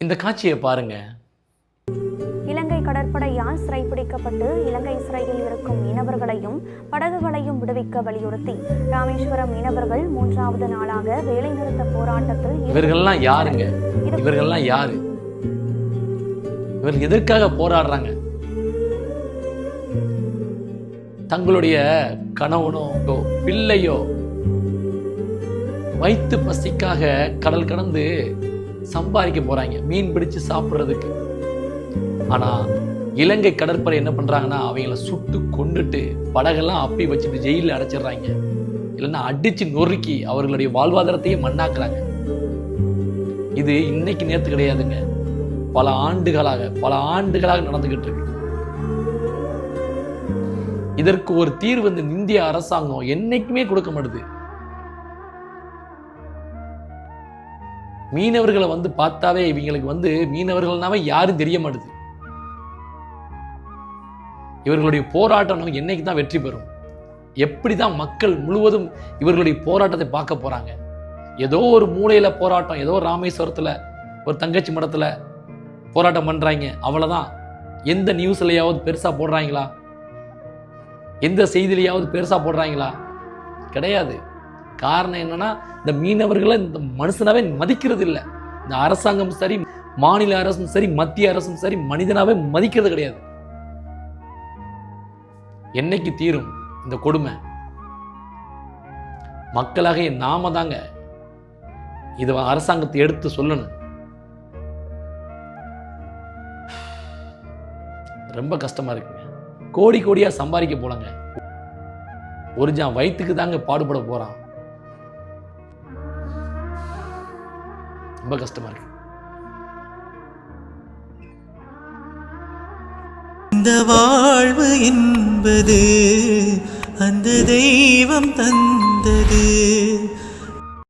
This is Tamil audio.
இந்த காட்சியை பாருங்க. இலங்கை கடற்படையால் சிறைப்பிடிக்கப்பட்டு இலங்கை சிறையில் இருக்கும் மீனவர்களையும் படகுகளையும் விடுவிக்க வலியுறுத்தி ராமேஸ்வரம் மீனவர்கள் மூன்றாவது நாளாக வேலைநிறுத்த போராட்டத்தில் இவர்கள்லாம் யாருங்க? இவர்கள்லாம் யாரு? இவர்கள் எதற்காக போராடுறாங்க? தங்களுடைய கணவனோ பிள்ளையோ வயிற்று பசிக்காக கடல் கடந்து சம்பாதிக்க போறாங்க மீன் பிடிச்சு சாப்பிட்றதுக்கு. ஆனா இலங்கை கடற்படை என்ன பண்றாங்கன்னா அவங்கள சுட்டு கொண்டுட்டு படகெல்லாம் அப்பி வச்சுட்டு ஜெயிலில் அடைச்சிடுறாங்க. இல்லைன்னா அடிச்சு நொறுக்கி அவர்களுடைய வாழ்வாதாரத்தையே மண்ணாக்குறாங்க. இது இன்னைக்கு நேத்து கிடையாதுங்க. பல ஆண்டுகளாக பல ஆண்டுகளாக நடந்துகிட்டு இருக்கு. இதற்கு ஒரு தீர்வு இந்த இந்திய அரசாங்கம் என்னைக்குமே கொடுக்க மாட்டுது. மீனவர்களை வந்து பார்த்தாவே இவங்களுக்கு வந்து மீனவர்கள்னாவே யாரும் தெரிய மாட்டுது. இவர்களுடைய போராட்டம் நமக்கு என்னைக்கு தான் வெற்றி பெறும்? எப்படி தான் மக்கள் முழுவதும் இவர்களுடைய போராட்டத்தை பார்க்க போறாங்க? ஏதோ ஒரு மூலையில் போராட்டம் ஏதோ ராமேஸ்வரத்தில் ஒரு தங்கச்சி மடத்தில் போராட்டம் பண்ணுறாங்க அவ்வளோதான் எந்த நியூஸ்லையாவது பெருசாக போடுறாங்களா? எந்த செய்திலையாவது பெருசாக போடுறாங்களா? கிடையாது. காரணம் என்னன்னா இந்த மீனவர்களை இந்த மனுஷனாவே மதிக்கிறது இல்லை இந்த அரசாங்கம் சரி மாநில அரசும் சரி மத்திய அரசும் சரி மனிதனாவே மதிக்கிறது கிடையாது. என்னைக்கு தீரும் இந்த கொடுமை? மக்களாக நாம தாங்க இது அரசாங்கத்தை எடுத்து சொல்லணும். ரொம்ப கஷ்டமா இருக்குங்க. கோடி கோடியா சம்பாதிக்க போறாங்க. ஒரு ஜான் வயிற்றுக்கு தாங்க பாடுபட போறான். ரொம்ப கஷ்டமா இருக்கு. இந்த வாழ்வு என்பது அந்த தெய்வம் தந்தது.